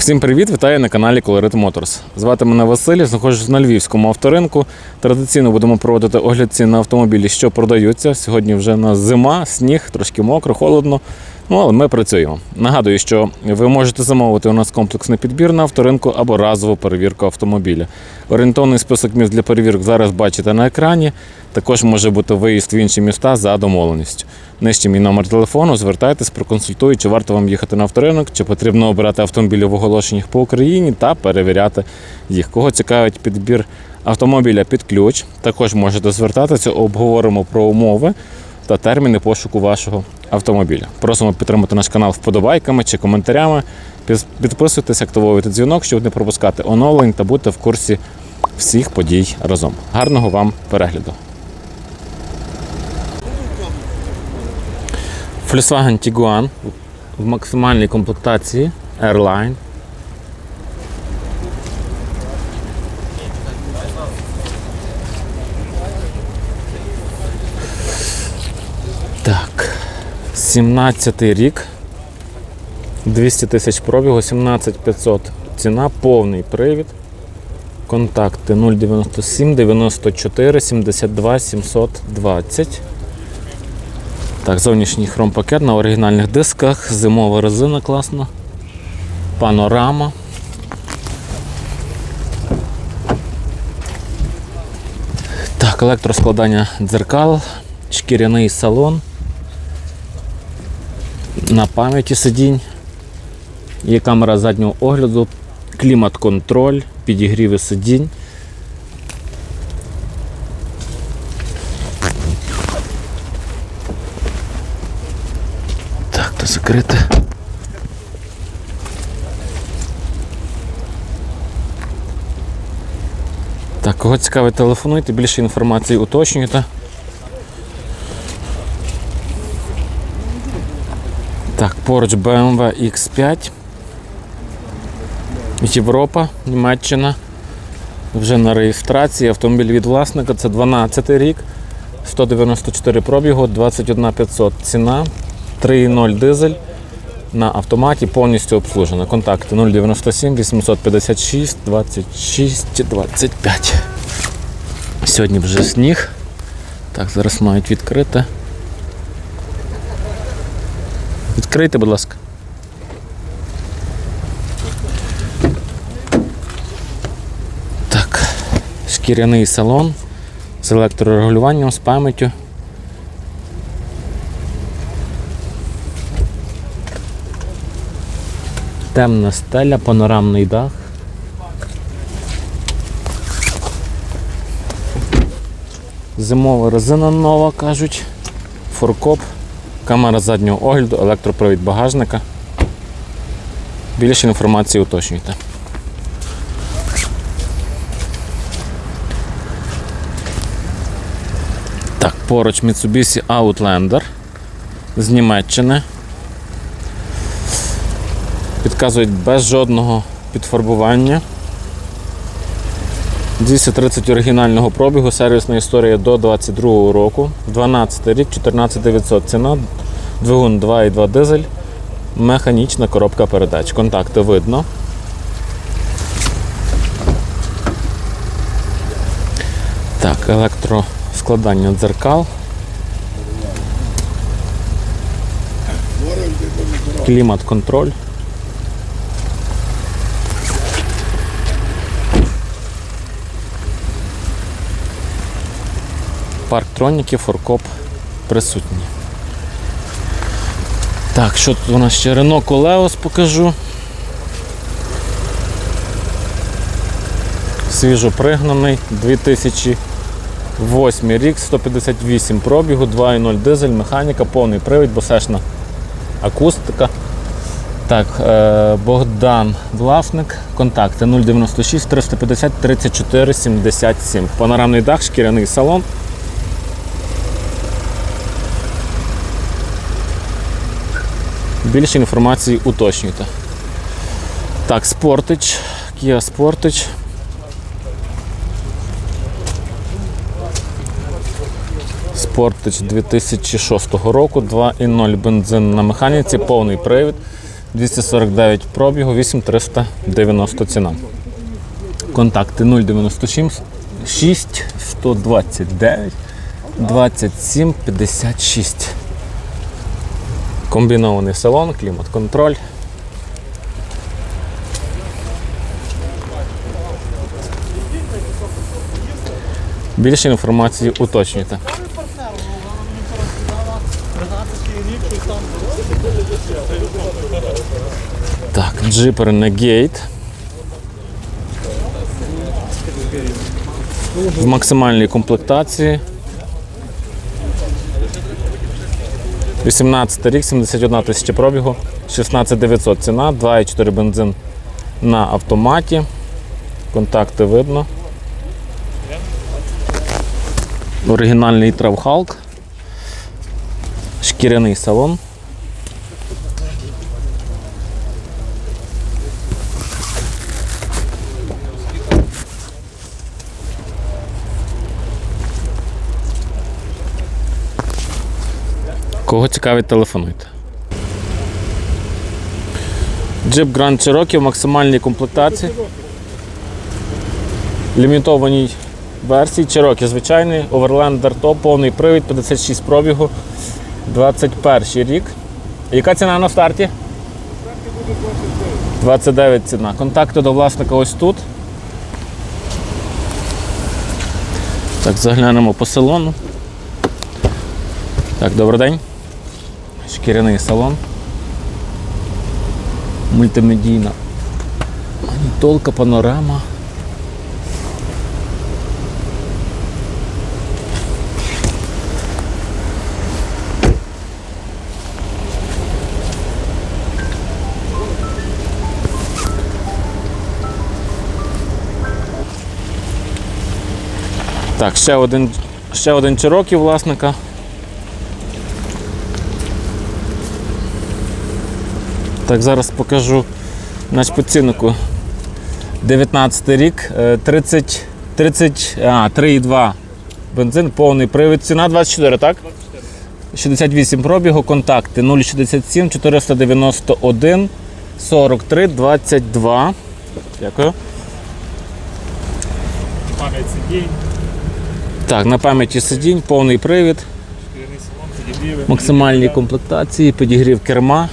Всім привіт, вітаю на каналі Colorit Motors. Звати мене Василь, знаходжусь на Львівському авторинку. Традиційно будемо проводити огляд цін на автомобілі, що продаються. Сьогодні вже на зима, сніг, трошки мокро, холодно. Ну, але ми працюємо. Нагадую, що ви можете замовити у нас комплексний підбір на авторинку або разову перевірку автомобіля. Орієнтовний список міст для перевірок зараз бачите на екрані. Також може бути виїзд в інші міста за домовленістю. Нижче мій номер телефону, звертайтесь, проконсультую, чи варто вам їхати на авторинок, чи потрібно обирати автомобілі в оголошеннях по Україні та перевіряти їх. Кого цікавить підбір автомобіля під ключ, також можете звертатися, обговоримо про умови та терміни пошуку вашого автомобіля. Просимо підтримати наш канал вподобайками чи коментарями. Підписуйтесь, активовуйте дзвінок, щоб не пропускати оновлень та бути в курсі всіх подій разом. Гарного вам перегляду! Volkswagen Tiguan в максимальній комплектації Airline. Так, 17 рік. 200 тисяч пробігу, 17500 ціна, повний привід. Контакти 097 94 72 720. Так, зовнішній хромпакет на оригінальних дисках, зимова резина класна, панорама. Так, електроскладання дзеркал, шкіряний салон. На пам'яті сидінь. Є камера заднього огляду, клімат-контроль, підігріви сидінь. То закрите. Так, кого цікавить, телефонуйте, більше інформації уточнюйте. Так, поруч BMW X5. Європа, Німеччина. Вже на реєстрації. Автомобіль від власника. Це 12 рік. 194 пробігу, 21 500 ціна, 3.0 дизель на автоматі повністю обслужена. Контакти 097 856 26 25. Сьогодні вже сніг. Так, зараз мають відкрити. Відкрийте, будь ласка. Так, шкіряний салон з електрорегулюванням, з пам'яттю. Темна стеля, панорамний дах. Зимова резина нова, кажуть. Форкоп, камера заднього огляду, електропровід багажника. Більше інформації уточнюйте. Так, поруч Mitsubishi Outlander з Німеччини. Підказують без жодного підфарбування. 230 оригінального пробігу, сервісна історія до 22 року. 12 рік, 14900 ціна, двигун 2,2 дизель, механічна коробка передач. Контакти видно. Так, електроскладання дзеркал. Клімат-контроль. Парктроніки, форкоп присутні. Так, що тут у нас ще Renault Coleos покажу. Свіжо пригнаний, 2008 рік, 158 пробігу, 2.0 дизель, механіка, повний привід, босешна акустика. Так, е, Богдан Власник, контакти 096 350 34 77. Панорамний дах, шкіряний салон. Більше інформації уточнюйте. Так, Sportage, Kia Sportage. Sportage 2006 року, 2.0 бензин на механіці, повний привід. 249 пробігу, 8390 ціна. Контакти 097 6 129 27 56. Комбінований салон, клімат-контроль. Більше інформації уточнюйте. Так, джип Renegade. В максимальній комплектації. 18 рік, 71 тисяча пробігу, 16900 ціна, 2,4 бензин на автоматі. Контакти видно. Оригінальний травхалк. Шкіряний салон. Кого цікавить, телефонуйте. Jeep Grand Cherokee в максимальній комплектації. Лімітованій версії. Cherokee звичайний, Overlander Top, повний привід, 56 пробігу, 21 рік. Яка ціна на старті? 29 ціна. Контакти до власника ось тут. Так, заглянемо по салону. Так, добрий день. Шкіряний салон. Мультимедійна. Монітолка, панорама. Так, ще один, ще один Cherokee власника. Так, зараз покажу наш по ціннику. 19 рік, е, 30, 30, а, 3,2 бензин, повний привід. Ціна 24, так? 68 пробігу, контакти 067 491 43 22. Дякую. Пам'ять сидінь, Так, на пам'яті сидінь, повний привід, максимальні комплектації, підігрів керма,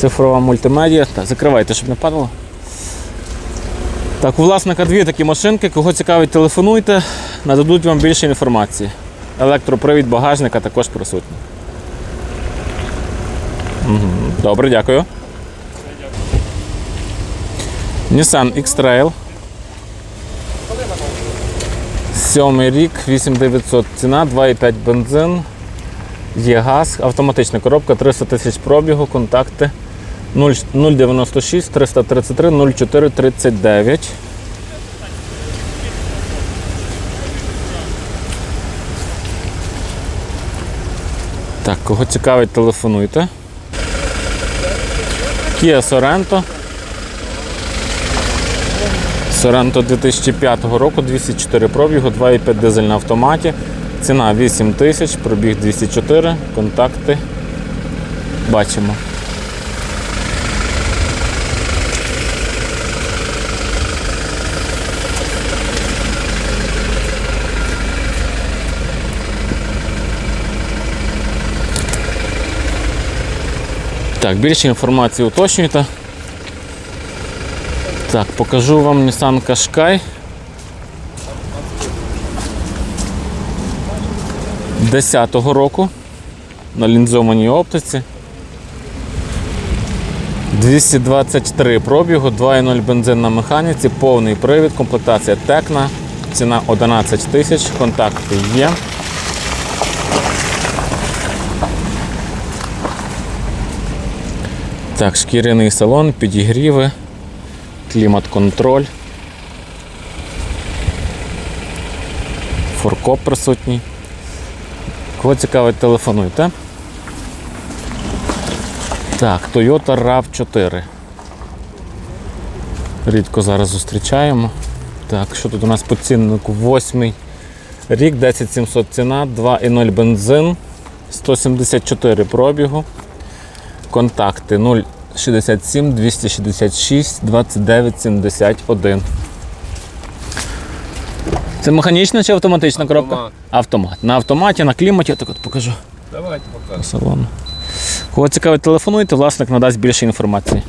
цифрова мультимедіа. Так, закривайте, щоб не падало. Так, у власника дві такі машинки. Кого цікавить, телефонуйте, нададуть вам більше інформації. Електропривід багажника також присутній. Добре, дякую. Nissan X-Trail. Сьомий рік, 8900 ціна, 2,5 бензин. Є газ, автоматична коробка, 300 тисяч пробігу, контакти 0 096 333 04 39. Так, кого цікавить, телефонуйте. Kia Sorento. Sorento 2005 року, 204 пробігу, 2,5 дизель на автоматі. Ціна 8 тисяч, пробіг 204, контакти. Бачимо. Так, більше інформації уточнюйте. Так, покажу вам Nissan Qashqai. 10-го року на лінзованій оптиці. 223 пробігу, 2,0 бензин на механіці, повний привід, комплектація Текна, ціна 11 тисяч, контакти є. Так, шкіряний салон, підігріви, клімат-контроль. Форкоп присутній. Кого цікавить, телефонуйте. Так, Toyota RAV4. Рідко зараз зустрічаємо. Так, що тут у нас по ціннику? Восьмий рік, 10700 ціна, 2,0 бензин, 174 пробігу. Контакти 067 266 29 71. Це механічна чи автоматична коробка? Автомат. Автомат. На автоматі, на кліматі, я так от покажу Давайте по покажемо. салону. Кого цікавить, телефонуйте, власник надасть більше інформації.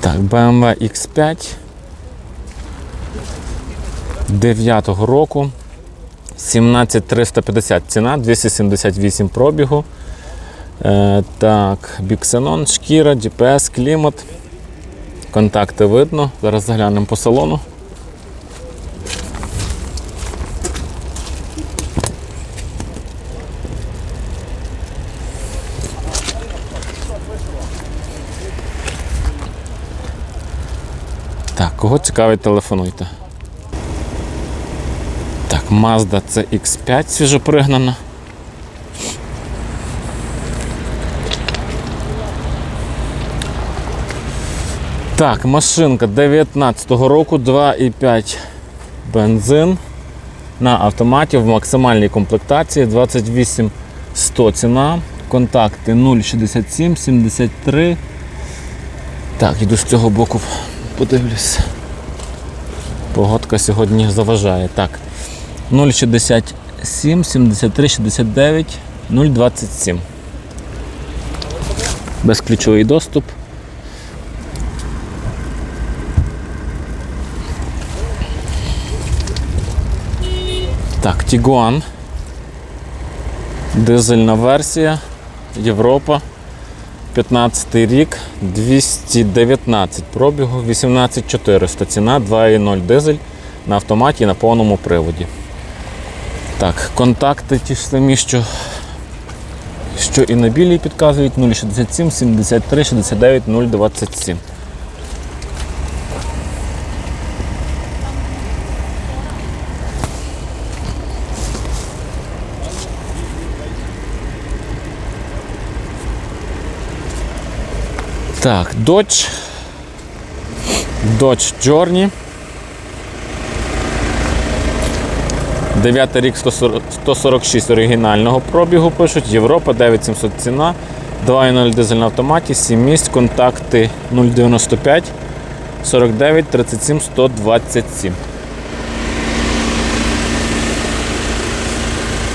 Так, BMW X5 9 року. 17350 ціна, 278 пробігу. Е, так, біксенон, шкіра, GPS, клімат. Контакти видно. Зараз заглянемо по салону. Так, кого цікавить, телефонуйте. Mazda CX5 свіжопригнана. Так, машинка 19-го року, 2,5 бензин на автоматі в максимальній комплектації 28 100 ціна. Контакти 067 73. Так, іду з цього боку, подивлюсь. Погодка сьогодні заважає. Так. 067 73 69 027. Безключовий доступ. Так, Тігуан. Дизельна версія. Європа. 15 рік, 219 пробігу, 18400 ціна, 2,0 дизель на автоматі на повному приводі. Так, контакти ті ж самі, що, що і на білій підказують 067 73 69 027. Так, Dodge. Dodge Journey. 9 рік 140 146 оригінального пробігу пишуть. Європа 9700 ціна. 2.0 дизель на автоматі, 7 місць, контакти 095 49 37 127.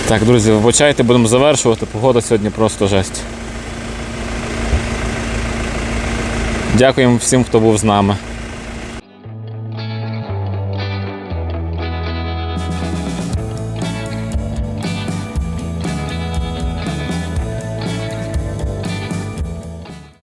Так, друзі, вибачайте, будемо завершувати. Погода сьогодні просто жесть. Дякуємо всім, хто був з нами.